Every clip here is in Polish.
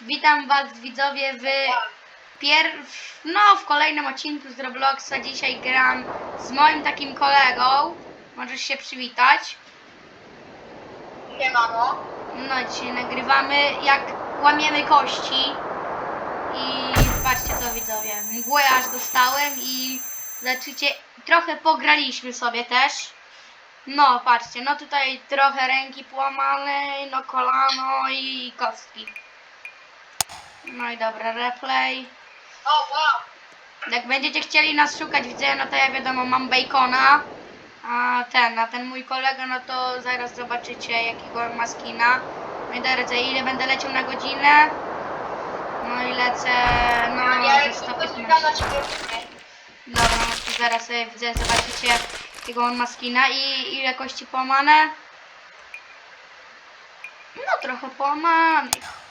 Witam was widzowie w pier... no w kolejnym odcinku z Robloxa. Dzisiaj gram z moim takim kolegą. Możesz się przywitać. Siemano. No dzisiaj nagrywamy jak łamiemy kości. I patrzcie to widzowie. Mgłę aż dostałem i zobaczycie, trochę pograliśmy sobie też. No patrzcie, no tutaj trochę ręki połamane, no kolano i kostki. No i dobra, replay. O, wow. Jak będziecie chcieli nas szukać, widzę, no to ja wiadomo, mam bacona. A ten, a ten mój kolega, no to zaraz zobaczycie jakiego on ma skina. No i dobra, ile będę leciał na godzinę. No i lecę, no, ja ze już tylko 115. czekam na ciebie. Dobra, no to zaraz sobie widzę, zobaczycie jakiego on ma skina i ile kości połamane. No trochę połamanych.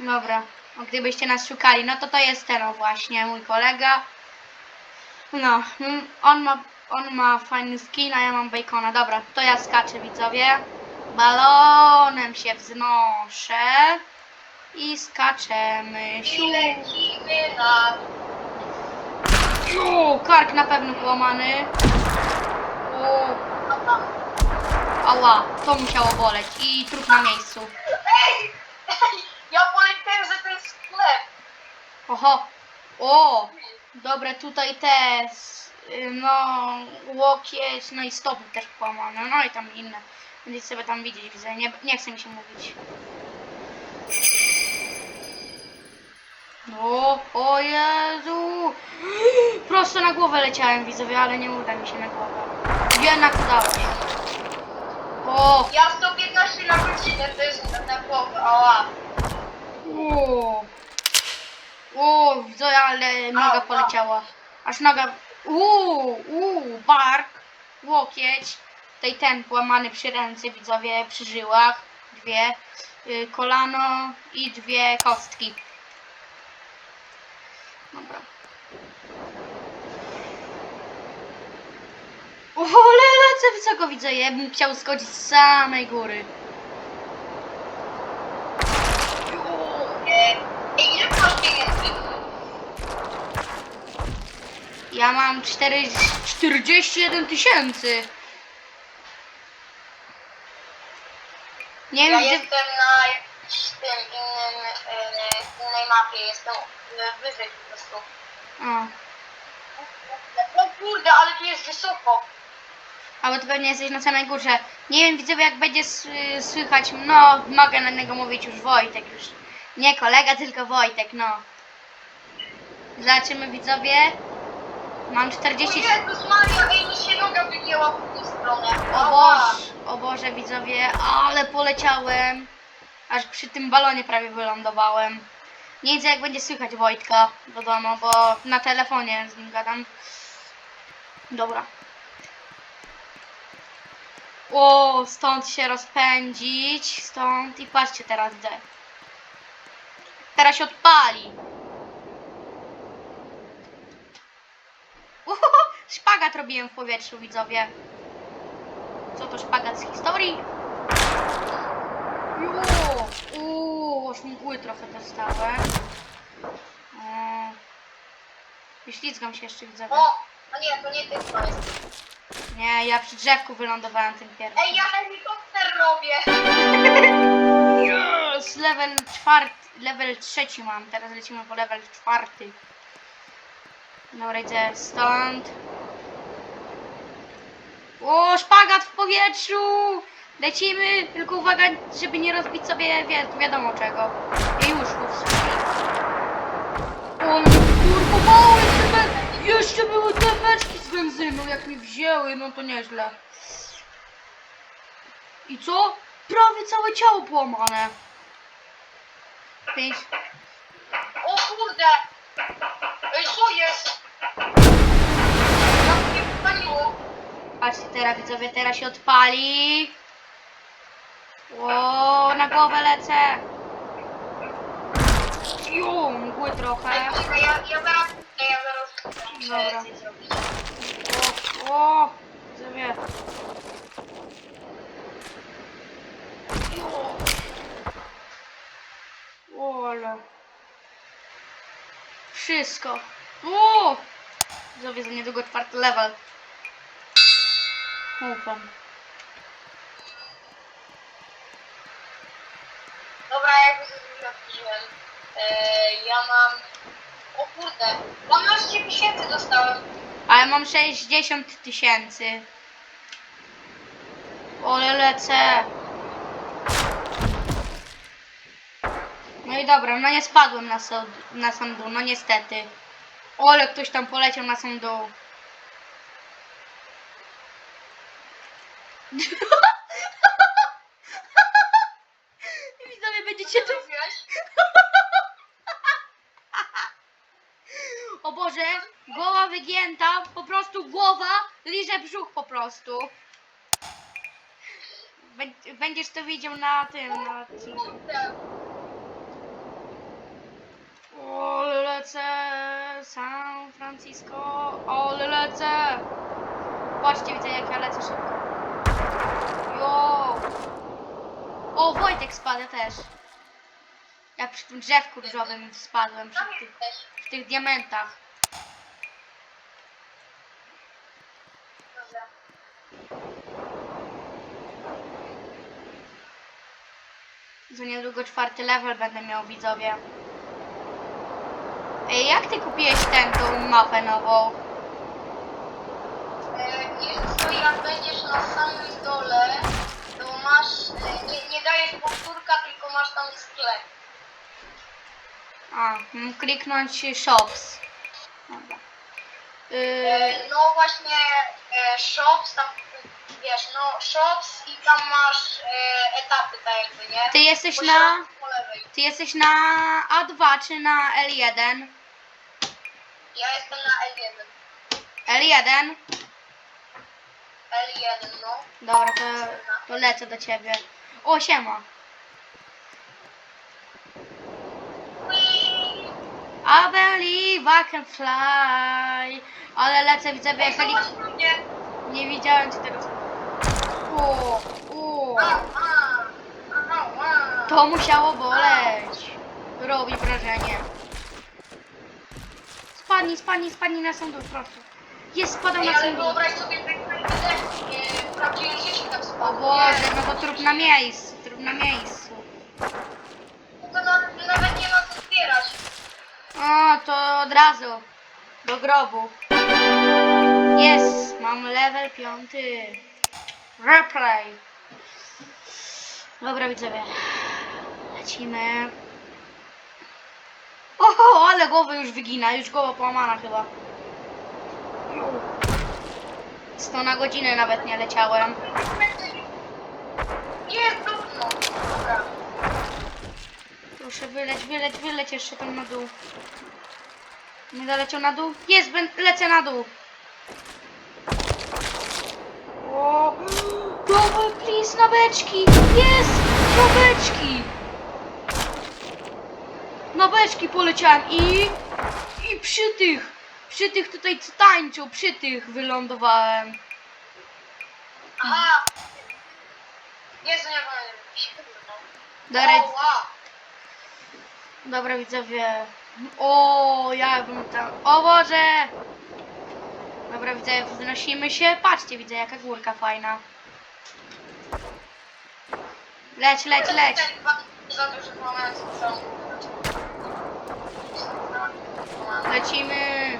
Dobra, no, gdybyście nas szukali, no to to jest ten o właśnie, mój kolega. No, mm, on ma, on ma fajny skin, a ja mam bacona. Dobra, to ja skaczę widzowie. Balonem się wznoszę. I skaczemy. Siu. O, kark na pewno połamany. O, ała, to musiało boleć. I trup na miejscu. Ej! Ej! Ja poleciałem za ten sklep. Oho, o, dobre tutaj te, s- y, no, łokieć, no i stopy też połamane, no i tam inne. Będziecie sobie tam widzieć, widzę, nie, nie chce mi się mówić. O, o Jezu! Prosto na głowę leciałem, widzowie, ale nie uda mi się na głowę. Jednak udało się. O, Ja 115 na godzinę, to jest na głowę. Ała. O, o, widzę, ale noga poleciała. Aż noga. Uuu, uuu, bark, łokieć. Tutaj ten połamany przy ręce, widzowie, przy żyłach. Dwie. Y, kolano i dwie kostki. Dobra. O, ale lecę wysoko, widzę. Ja bym chciał skoczyć z samej góry. Ej, Ej, ile masz pieniędzy? Ja mam 4, 41 tysięcy. Nie Ja wiem, gdzie... jestem na jakimś tym innym, e, innej mapie. Jestem e, wyżej po prostu. O, O kurde, ale tu jest wysoko. albo ty pewnie jesteś na samej górze. Nie wiem, widzowie, jak będzie słychać. No, mogę na niego mówić już Wojtek. Już nie kolega, tylko Wojtek, no. Zobaczymy, widzowie. Mam O 40... Jezus Maria, ej, mi się noga wygięła w stronę. O. Boże, o Boże, widzowie, ale poleciałem. Aż przy tym balonie prawie wylądowałem. Nie widzę jak będzie słychać Wojtka, wiadomo, bo na telefonie z nim gadam. Dobra. O, stąd się rozpędzić, stąd i patrzcie teraz gdzie. Teraz się odpali. Szpagat robiłem w powietrzu, widzowie. Co to szpagat z historii? Jo, uuu, aż mgły trochę dostałem. Eee, Wyślizgam się jeszcze widzowie. O, no nie, to nie ty to jest. Nie, ja przy drzewku wylądowałem tym pierwszym. Ej, ja helikopter robię. Yes! Level czwarty, level trzeci mam, teraz lecimy po level czwarty. Dobra, idę stąd. O, szpagat w powietrzu! Lecimy, tylko uwaga, żeby nie rozbić sobie wi wiadomo czego. I już. O, no kurwa, be- jeszcze były te beczki z benzyną, jak mi wzięły, no to nieźle. I co? Prawie całe ciało połamane. Pięć. O kurde. Ej, co jest? Patrzcie teraz widzowie, teraz się odpali. O, na głowę lecę. Jo, mgły trochę. Czekaj, ja, ja zaraz, ja zaraz Dobra. O, o, widzowie. O, Wszystko. O! Zrobię za niedługo czwarty level. Ufam. Dobra, jakby to już otworzyłem. Eee, ja mam... O kurde, 12 tysięcy dostałem. A ja mam 60 tysięcy. Ole lecę. No i dobra, no nie spadłem na, so, na sam dół, no niestety. Ole, ktoś tam poleciał na sam dół. Widzowie, będziecie tu... O Boże, głowa wygięta, po prostu głowa liże brzuch po prostu. Bę- Będziesz to widział na tym, na. Kurde. O, lecę, San Francisco, o, lecę. Patrzcie, widzę jak ja lecę szybko. Jo. O, Wojtek spada też. Ja przy tym drzewku różowym spadłem, przy tych, przy tych diamentach. Za niedługo czwarty level będę miał widzowie. Ej, jak ty kupiłeś ten, tą mapę nową? Wiesz co, jak będziesz na samym dole, to masz, nie, nie dajesz powtórka, tylko masz tam sklep. A, mam kliknąć shops. Dobra. Yy, E, No właśnie e, shops, tam wiesz, no shops i tam masz e, etapy tak jakby, nie? ty jesteś Po na... środku, po lewej. Ty jesteś na A2 czy na L1? Ja jestem na L1. L1? L1, no. Dobra, to, to lecę do ciebie. O, siema. I believe I can fly. Ale lecę, widzę, mnie! Nie widziałem cię teraz. O, o. To musiało boleć. Robi wrażenie. Spadnij, spadnij, spadnij na dół, proszę. Jest, spadam Ej, na ale dół. wyobraź sobie, że tak O. Boże, no to trup na miejscu, trup na miejscu. No to na, nawet nie ma co zbierać. O, to od razu. Do grobu. Jest, mam level piąty. Replay. Dobra, widzowie. Lecimy. Oho, ale głowy już wygina, już głowa połamana chyba. 100 na godzinę nawet nie leciałem. Trudno. Dobra. Proszę wyleć, wyleć, wyleć jeszcze tam na dół. Nie doleciał na dół? Jest, lecę na dół. O, dawaj, please, na beczki. Jest, na beczki. Na beczki poleciałem i, i przy tych, przy tych tutaj co tańczą, przy tych wylądowałem. Aha. Jezu, nie pamiętam. Dobra. Dobra widzowie. O, ja bym tam. O Boże! Dobra widzowie, wznosimy się. Patrzcie, widzę jaka górka fajna. Leć, leć, leć. Lecimy.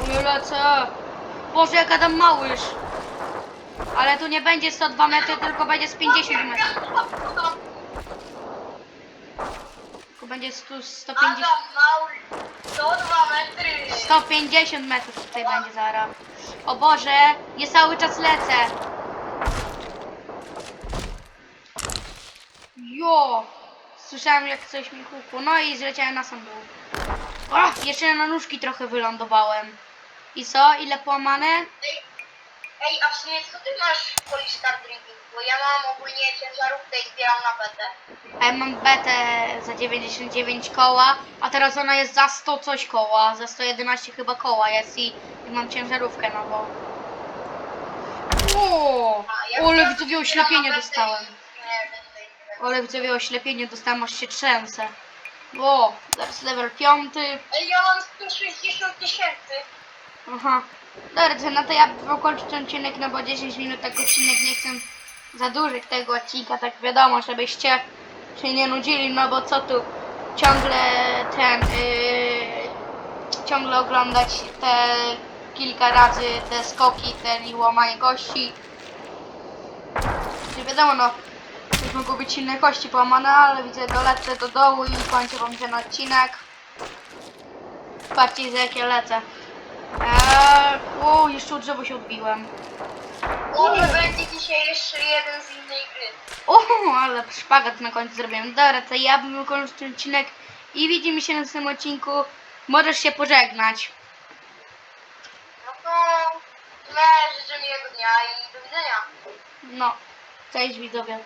Uju, lecę. Boże, jaka tam małyż. Ale tu nie będzie 102 metry, tylko będzie z 50 metrów. Tylko będzie 100, 150. Adam mały, 102 metry. 150 metrów tutaj będzie zaraz. O Boże, nie cały czas lecę. Jo! Słyszałem jak coś mi hukło. No i zleciałem na sam dół. O, jeszcze na nóżki trochę wylądowałem. I co? Ile połamane? Ej, ej, a w sumie co ty masz w Polish Car Drinking? Bo ja mam ogólnie ciężarówkę i zbieram na betę. A ja mam betę za 99 koła, a teraz ona jest za 100 coś koła. Za 111 chyba koła jest i, i mam ciężarówkę nową. O, A, ja ale widzowie oślepienie dostałem. Nie, nie Ale widzowie oślepienie dostałem, aż się trzęsę. O, zaraz level 5. Ale ja mam 160 tysięcy. Aha. Dobra, no to ja wykończę ten odcinek, no bo 10 minut tak odcinek nie chcę zadłużyć tego odcinka, tak wiadomo, żebyście się nie nudzili, no bo co tu ciągle ten, yy, ciągle oglądać te kilka razy te skoki, te łamanie kości. Nie wiadomo, no, już mogą być inne kości połamane, ale widzę, dolecę do dołu i kończę wam ten odcinek. Patrzcie, za jakie lecę. Eee, o, jeszcze od drzewa się odbiłem. Może będzie dzisiaj jeszcze jeden z innej gry. O, ale szpagat na końcu zrobiłem. Dobra, to ja bym wykończył ten odcinek i widzimy się na następnym odcinku. Możesz się pożegnać. No to tyle, życzę miłego dnia i do widzenia. No, cześć widzowie.